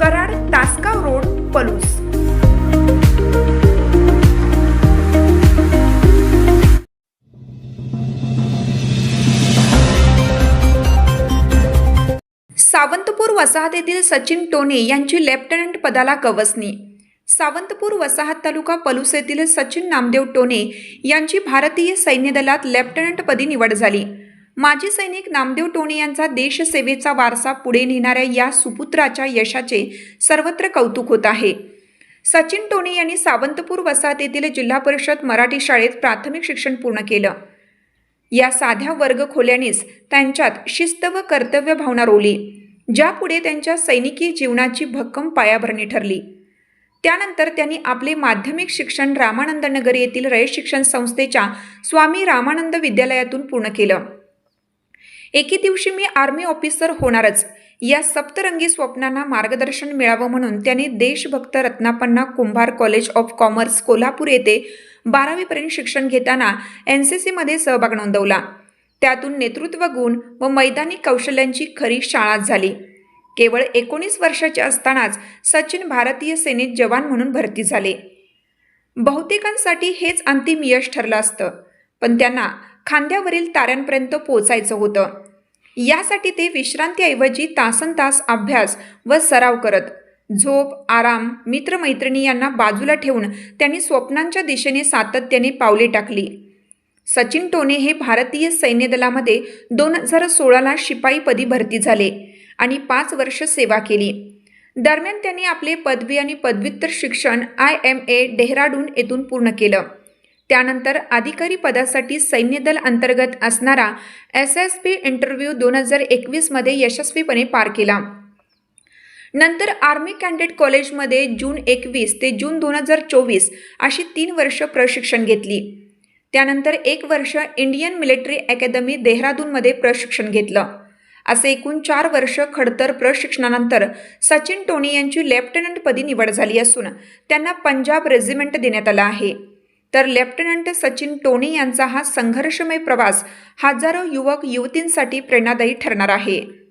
Karad Tasgaon road Palus. Sawantpur वसाहतीतील सचिन टोने यांची lieutenant पदाला कवसनी Sawantpur वसाहत तालुका पलूस येथील सचिन नामदेव टोने यांची भारतीय सैन्य दलात लेफ्टनंटपदी निवड झाली. माजी सैनिक नामदेव टोणी यांचा देशसेवेचा वारसा पुढे नेणाऱ्या या सुपुत्राच्या यशाचे सर्वत्र कौतुक होत आहे. सचिन टोने यांनी सावंतपूर वसाहत येथील जिल्हा परिषद मराठी शाळेत प्राथमिक शिक्षण पूर्ण केलं. या साध्या वर्ग खोल्यानेच त्यांच्यात शिस्त व कर्तव्य भावना रोली ज्यापुढे त्यांच्या सैनिकी जीवनाची भक्कम पायाभरणी ठरली. त्यानंतर त्यांनी आपले माध्यमिक शिक्षण रामानंद नगर येथील रयत शिक्षण संस्थेच्या स्वामी रामानंद विद्यालयातून पूर्ण केलं. एके दिवशी मी आर्मी ऑफिसर होणारच. या सप्तरंगी स्वप्नांना मार्गदर्शन मिळावं म्हणून त्यांनी Deshbhakt Ratnappanna Kumbhar college of commerce Kolhapur येथे बारावीपर्यंत शिक्षण घेताना एन सी सीमध्ये सहभाग नोंदवला. त्यातून नेतृत्व गुण व मैदानी कौशल्यांची खरी शाळा झाली. केवळ एकोणीस वर्षाचे असतानाच सचिन भारतीय सेनेत जवान म्हणून भरती झाले. बहुतेकांसाठी हेच अंतिम यश ठरलं असतं. पण त्यांना खांद्यावरील ताऱ्यांपर्यंत पोचायचं होतं. यासाठी ते विश्रांतीऐवजी तासन तास अभ्यास व सराव करत. झोप आराम मित्रमैत्रिणी यांना बाजूला ठेवून त्यांनी स्वप्नांच्या दिशेने सातत्याने पावले टाकली. सचिन टोने हे भारतीय सैन्य दलामध्ये दोन हजार सोळाला शिपाईपदी भरती झाले आणि पाच वर्ष सेवा केली. दरम्यान त्यांनी आपले पदवी आणि पदव्युत्तर शिक्षण आय एम ए डेहराडून येथून पूर्ण केलं. त्यानंतर अधिकारी पदासाठी सैन्य दल अंतर्गत असणारा एस एस पी इंटरव्ह्यू दोन हजार एकवीसमध्ये यशस्वीपणे पार केला. नंतर आर्मी कॅन्डेट कॉलेजमध्ये जून एकवीस ते जून दोन हजार चोवीस अशी तीन वर्ष प्रशिक्षण घेतली. त्यानंतर एक वर्ष इंडियन मिलिटरी अकॅदमी देहरादूनमध्ये प्रशिक्षण घेतलं. असे एकूण चार वर्ष खडतर प्रशिक्षणानंतर सचिन टोनी यांची लेफ्टनंटपदी निवड झाली असून त्यांना पंजाब रेजिमेंट देण्यात आला आहे. तर लेफ्टनंट सचिन टोनी यांचा हा संघर्षमय प्रवास हजारो युवक युवतींसाठी प्रेरणादायी ठरणार आहे.